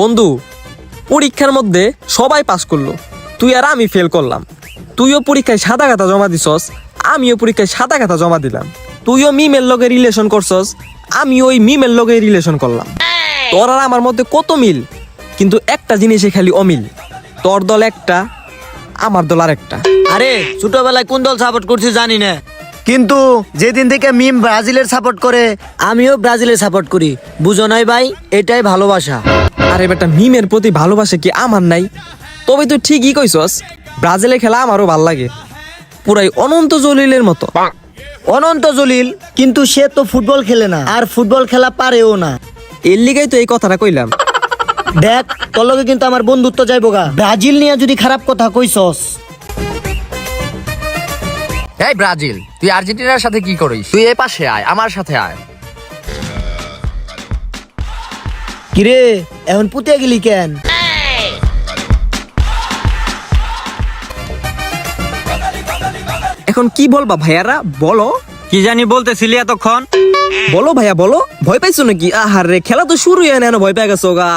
বন্ধু পরীক্ষার মধ্যে সবাই পাস করল। তুই আর আমি ফেল করলাম। তুইও পরীক্ষায় সাদা খাতা জমা দিছস আমিও পরীক্ষায় সাদা খাতা জমা দিলাম। তুইও মিমের লগে রিলেশন করছস আমি ওই মিমের লগে রিলেশন করলাম। তোর আর আমার মধ্যে কত মিল? কিন্তু একটা জিনিসে খালি অমিল। তোর দল একটা আমার দল আর একটা আরে ছোটবেলায় কোন দল সাপোর্ট করছি জানি না। কিন্তু যেদিন থেকে মিম ব্রাজিলের সাপোর্ট করে আমিও ব্রাজিলের সাপোর্ট করি। বুঝো নাই ভাই এটাই ভালোবাসা। আরে বেটা মিমের প্রতি ভালোবাসা কি আমার নাই? তবে তুই ঠিকই কইছস ব্রাজিলে খেলা আমারও ভালো লাগে। পুরাই অনন্ত জলিলের মতো। অনন্ত জলিল কিন্তু সে তো ফুটবল খেলে না আর ফুটবল খেলা পারেও না। এর লিগাই তো এই কথাটা কইলাম। দেখ তোর লগে কিন্তু আমার বন্ধুত্ব যাইবো গা। ব্রাজিল নিয়ে যদি খারাপ কথা কইছস। এই ব্রাজিল তুই আর্জেন্টিনার সাথে কি করিস? তুই এ পাশে আয় আমার সাথে আয়। কিরে এখন পুতে গেলি কেন? এখন কি বলবা ভাইয়ারা? বলো। কি জানি বলতেছিলি এতক্ষণ? বলো ভাইয়া বলো। ভয় পাইছো নাকি? আহার রে খেলা তো শুরু হয় না ভয় পেয়ে গেছো গা।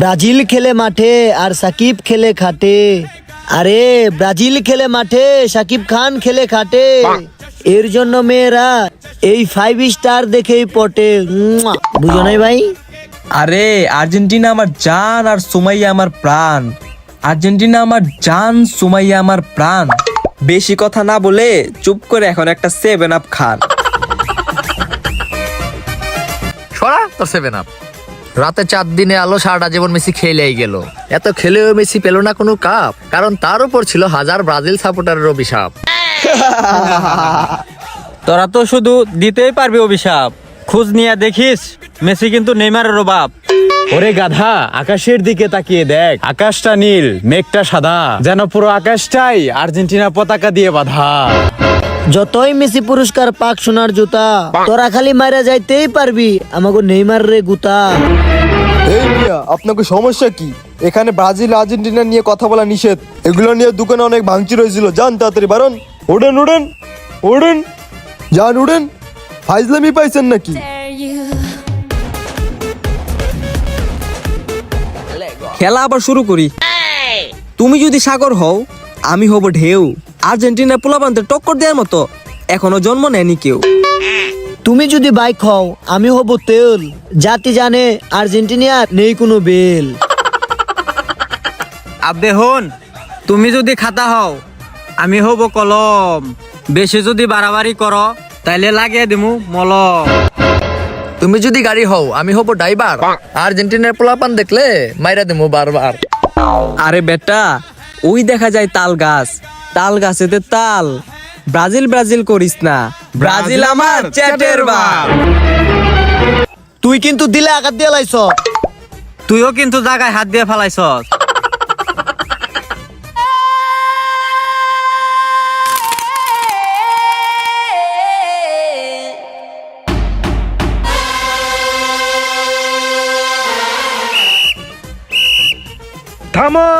ব্রাজিল খেলে মাঠে আর সাকিব খেলে খাটে। আরে ব্রাজিল খেলে মাঠে সাকিব খান খেলে খাটে। এর জন্য মেয়েরা এই ফাইভ স্টার দেখেই পটে। বুঝো নাই ভাই? আরে আর্জেন্টিনা আমার জান আর সুমাইয়া আমার প্রাণ। আর্জেন্টিনা আমার জান সুমাইয়া আমার প্রাণ। বেশি কথা না বলে চুপ করে এখন একটা সেভেন আপ খান। সরা তোর সেভেন আপ রাতে চার দিনে আলো সারাটা জীবন মেসি খেলেই গেল। এত খেলেও মেসি পেল না কোনো কাপ কারণ তার উপর ছিল হাজার ব্রাজিল সাপোর্টারের অভিশাপ। তোরা তো শুধু দিতেই পারবি অভিশাপ। খোঁজ নিয়ে দেখিস মেসি কিন্তু নেইমারের বাপ। ওরে গাধা আকাশের দিকে তাকিয়ে দেখ। আকাশটা নীল মেঘটা সাদা। যেন পুরো আকাশটাই আর্জেন্টিনা পতাকা দিয়ে বাঁধা। যতই মেসি পুরস্কার পাক সোনার জুতা তোরা খালি মারা যাইতেই পারবি। আমাকে নেইমার রে গুতা। এই মিয়া আপনাকে সমস্যা কি? এখানে ব্রাজিল আর্জেন্টিনা নিয়ে কথা বলা নিষেধ। এগুলো নিয়ে দোকানে অনেক ভাঙচুর হয়েছিল। যান তাড়াতাড়ি বারণ ওড়েন ওড়েন ওড়েন যান উড়েন। ফাইজলামি পাইছেন নাকি? খেলা আবার শুরু করি। তুমি যদি সাগর হও আমি হব ঢেউ। আর্জেন্টিনার পোলাপান্তে টক্কর দেওয়ার মতো। এখনও জন্ম নেয়নি কেউ। তুমি যদি বাইক হও আমি হব তেল। জাতি জানে আর্জেন্টিনিয়ার নেই কোনো বেল। আবে হন তুমি যদি খাতা হও আমি হব কলম। বেশি যদি বাড়াবাড়ি করো তাইলে লাগিয়ে দিমু মলম। তুমি যদি গাড়ি হও আমি হব ড্রাইভার। আর্জেন্টিনার পোলাপান দেখলে মাইরা দেবো বারবার। আরে বেটা ওই দেখা যায় তাল গাছ। তাল গাছেতে তাল। ব্রাজিল ব্রাজিল করিস না। ব্রাজিল আমার চ্যাটের বাপ। তুই কিন্তু দিলে আঘাত দিয়ে লাইছ। তুইও কিন্তু জায়গায় হাত দিয়ে ফেলাইছস। থামো।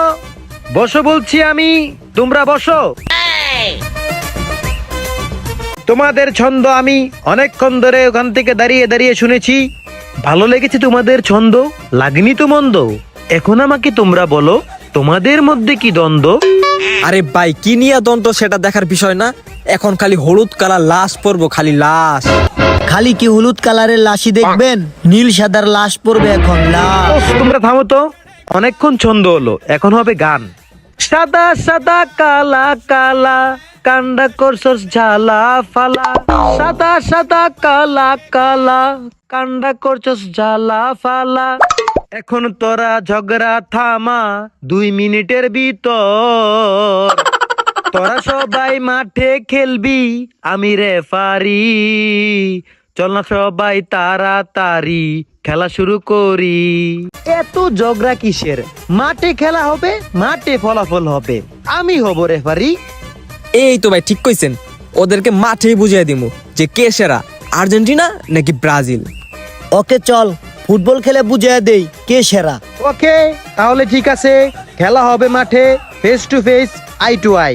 বসো বলছি আমি। তোমরা বসো। তোমাদের ছন্দ আমি অনেকক্ষণ ধরে ওখান থেকে দাঁড়িয়ে দাঁড়িয়ে শুনেছি। ভালো লেগেছে তোমাদের ছন্দ? লাগনি তো মন্দ? এখন আমাকে তোমরা বলো তোমাদের মধ্যে কি দ্বন্দ্ব? আরে ভাই কি নিয়ে দ্বন্দ্ব সেটা দেখার বিষয় না। এখন খালি হলুদ কালার লাশ পরবো খালি লাশ। খালি কি হলুদ কালারের লাশি দেখবেন? নীল সাদার লাশ পড়বে এখন লাশ। তোমরা থামো তো। অনেকক্ষণ ছন্দ হলো, এখন হবে গান। সাদা সাদা, কালা কালা, কান্ডা করছস ঝালা, ফালা। সাদা সাদা, কালা কালা, কান্ডা করছস ঝালা, ফালা। এখন তোরা ঝগড়া থামা দুই মিনিটের ভিতর। তোরা সবাই মাঠে খেলবি, আমি রেফারি। চল না সবাই তাড়াতাড়ি খেলা শুরু করি। এত ঝগড়া কিসের? মাঠে খেলা হবে মাঠে ফলাফল হবে। আমি হব রেফারি। এই তো ভাই ঠিক কইছেন। ওদেরকে মাঠেই বুঝিয়ে দিমু যে কে সেরা আর্জেন্টিনা নাকি ব্রাজিল। ওকে চল ফুটবল খেলে বুঝিয়ে দেই কে সেরা। ওকে তাহলে ঠিক আছে। খেলা হবে মাঠে face to face eye to eye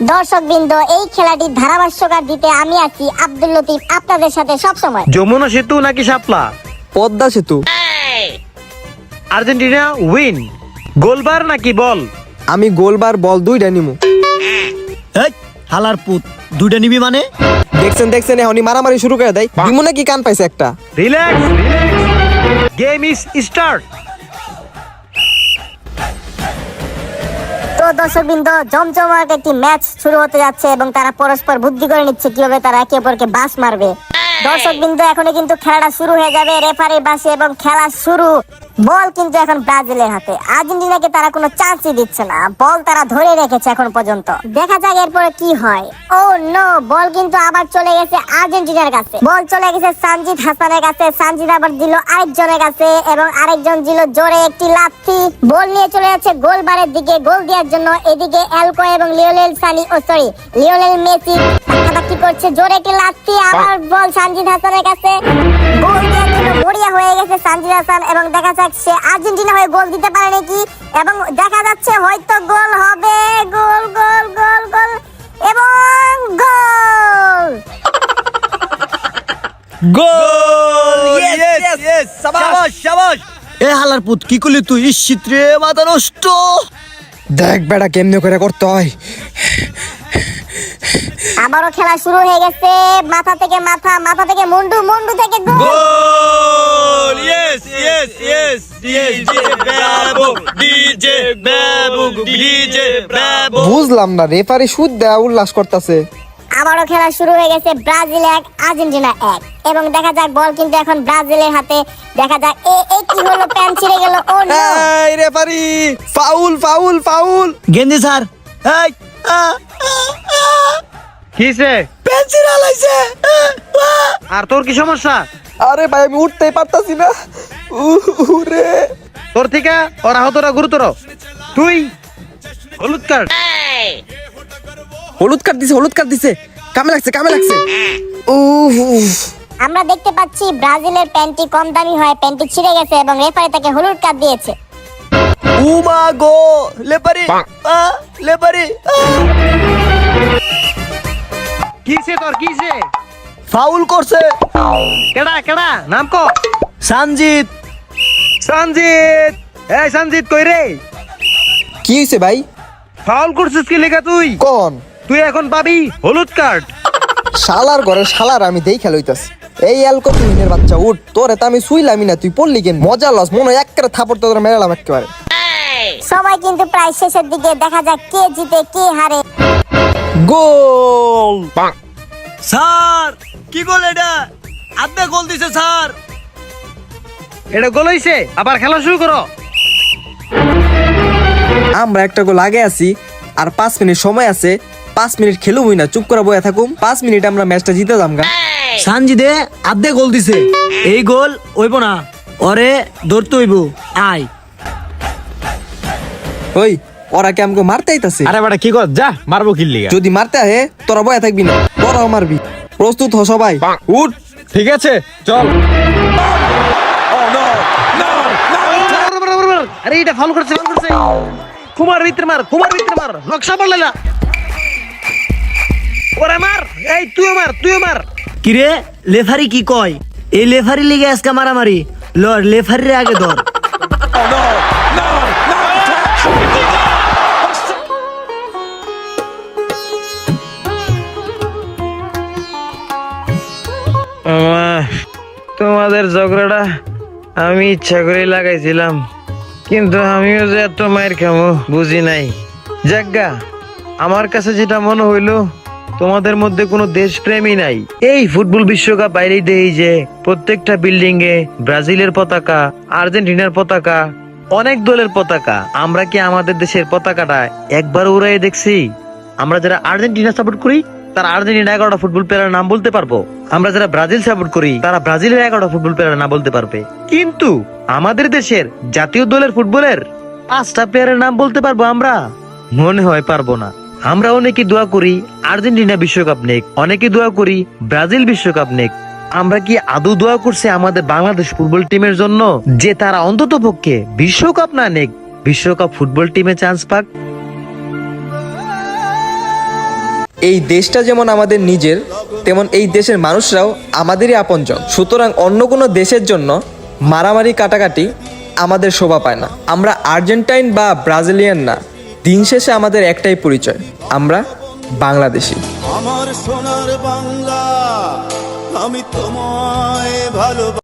দর্শক বৃন্দ এই খেলাটির ধারাভাষ্যকার দিতে আমি আছি আব্দুল লতিফ আপনাদের সাথে সব সময় যমুনা সেতু নাকি শাপলা? পদ্মা সেতু। আর্জেন্টিনা উইন গোলবার নাকি বল? আমি গোলবার বল দুইটা নিমু। এই হালার পুত দুইটা নিবি মানে? দেখছেন দেখছেন এখনই মারামারি শুরু করে দেয়। দিমু নাকি কান পাইছে একটা? রিল্যাক্স গেম ইজ স্টার্ট তো দর্শক বৃন্দ জমজমাট একটি ম্যাচ শুরু হতে যাচ্ছে এবং তারা পরস্পর বুদ্ধি করে নিচ্ছে কীভাবে তারা একে অপরকে বাস মারবে। দর্শক বৃন্দ এখনই কিন্তু খেলাটা শুরু হয়ে যাবে। রেফারি বাসে এবং খেলা শুরু। বল কিন্তু এখন ব্রাজিলের হাতে। আর্জেন্টিনাকে তারা কোনো চান্সই দিচ্ছে না। বল তারা ধরে রেখেছে এখন পর্যন্ত। দেখা যাক এরপরে কি হয়। ও নো বল কিন্তু আবার চলে গেছে আর্জেন্টিনার কাছে। বল চলে গেছে সানজিদ হাসানের কাছে। সানজিদ আবার দিল আরেকজনের কাছে এবং আরেকজন দিল জোরে একটি লাথি। বল নিয়ে চলে যাচ্ছে গোল বারের দিকে। গোল দেওয়ার জন্য এদিকে এলকো এবং লিওনেল সানি, ও সরি লিওনেল মেসি ধাক্কাধাক্কি করছে। জোরে একটি লাথি, আবার বল সানজিদ হাসানের কাছে। গোল দেওয়ার জন্য মরিয়া হয়ে গেছে সানজিদ হাসান এবং দেখা যাক আর্জেন্টিনা হয়ে গোল দিতে পারে নাকি? এবং দেখা যাচ্ছে হয়তো গোল হবে। গোল গোল গোল গোল। এবং গোল! এ হালার পুত কি করলি তুই? ইস্যিত রে মাথা নষ্ট! দেখ বেড়া কেমনে করে করতে হয়। আবারও খেলা শুরু হয়ে গেছে। মাথা থেকে মাথা মাথা থেকে মুন্ডু মুন্ডু থেকে গোল! বুঝলাম না রেফারি সুদ দেয়া উল্লাস করতেছে। আবারও খেলা শুরু হয়ে গেছে ব্রাজিল এক আর্জেন্টিনা এক। এবং দেখা যাক বল কিন্তু এখন ব্রাজিলের হাতে। দেখা যাক এ এ কি হলো প্যান ছিঁড়ে গেল ও নো এই রেফারি ফাউল ফাউল ফাউল গেন্দি স্যার এই কিসে? পেন্সিল হালাইছে আর তোর কি সমস্যা? আরে ভাই আমি উঠতেই পারতাছি না। উরে। তোর থেকে ওর আহতরা গুরুতর। তুই হলুদ কার্ড হলুদ কাট দিছে হলুদ কাট দিছে। কামে লাগছে কামে লাগছে। উহ আমরা দেখতে পাচ্ছি ব্রাজিলের প্যান্টটি কম দামি হয় প্যান্টটি ছিঁড়ে গেছে এবং রেফারি তাকে হলুদ কার্ড দিয়েছে। উমা গো লেপারি লেপারি। কিসে তোর কিসে? ফাউল করছে। কেডা কেডা? নাম ক। সানজিৎ। সঞ্জিত এই সঞ্জিত কই রে? কি হইছে ভাই? ফাউল করছিস কি লেখা তুই? কোন? তুই এখন পাবি হলুদ কার্ড। শালার ঘরে শালার আমি দেই খেলইতাছি এই অ্যালকো তুহিনের বাচ্চা উঠ তোরে তো আমি শুইলামই না তুই পড়লি কেন? মজা লস মনে হয় একেবারে থাপড় তোর মেরালাম একেবারে। সবাই কিন্তু প্রায় শেষের দিকে দেখা যাক কে জিতে কে হারে। গোল! স্যার! কি গোল এটা? আদে গোল দিছে স্যার। এটা গোল হইছে? আবার খেলা শুরু করো। আমরা একটা গোল আগে আছি আর পাঁচ মিনিট সময় আছে। পাঁচ মিনিট খেলুমই না চুপ করে বয়ে থাকুম। পাঁচ মিনিট আমরা ম্যাচটা জিতে যাম গা। সানজিদে আদে গোল দিছে। এই গোল হইব না। ওরে ধরতে হইব। আই ওই ওরা কি আমাকে মারতে আইতাছে? আরে বেটা কি কর? যা মারবো কিল লিগা যদি মারতে আহে তোরা বয়ে থাকবি না। তোরাও মারবি। প্রস্তুত হ সবাই। উঠ। ঠিক আছে চল। আরে এটা ফাউল করছে ফাউল করছে। কুমার ভিতরে মার কুমার ভিতরে মার। নকশা বললে না ওরে মার এই তুইও মার তুইও মার। কিরে লেফারি কি কয়? এই লেফারি লিগে আজকে মারামারি। লর লেফারি আগে ধর। তোমাদের ঝগড়াটা আমি ইচ্ছা করে লাগাইছিলাম। কিন্তু আমিও যে এত মায়ের খামো, বুঝি নাই। জাগা আমার কাছে যেটা মনে হইল, তোমাদের মধ্যে কোনো দেশপ্রেমই নাই। এই ফুটবল বিশ্বকাপ বাইরেই দেই যে, প্রত্যেকটা বিল্ডিং এ ব্রাজিলের পতাকা, আর্জেন্টিনার পতাকা, অনেক দলের পতাকা। আমরা কি আমাদের দেশের পতাকাটা একবার উড়াই দেখছি? আমরা যারা আর্জেন্টিনা সাপোর্ট করি তারা আর্জেন্টিনা এগারোটা ফুটবল প্লেয়ারের নাম বলতে পারব? আমরা যারা ব্রাজিল সাপোর্ট করি, তারা ব্রাজিলের এগারোটা ফুটবল প্লেয়ারের নাম বলতে পারবে। কিন্তু আমাদের দেশের জাতীয় দলের ফুটবলের পাঁচটা প্লেয়ারের নাম বলতে পারব আমরা? মনে হয় পারব না। আমরা অনেকে দোয়া করি, আর্জেন্টিনা বিশ্বকাপ নেক। অনেকে দোয়া করি, ব্রাজিল বিশ্বকাপ নেক। আমরা কি আদৌ দোয়া করছি আমাদের বাংলাদেশ ফুটবল টিমের জন্য? যে তারা অন্তত পক্ষে বিশ্বকাপ না নেক, বিশ্বকাপ ফুটবল টিমে চান্স পাক? এই দেশটা যেমন আমাদের নিজের, তেমন এই দেশের মানুষরাও আমাদেরই আপনজন। সুতরাং অন্য কোনো দেশের জন্য মারামারি কাটাকাটি আমাদের শোভা পায় না। আমরা আর্জেন্টাইন বা ব্রাজিলিয়ান না, দিন শেষে আমাদের একটাই পরিচয়, আমরা বাংলাদেশি। আমার সোনার বাংলা, আমি তোমায় ভালো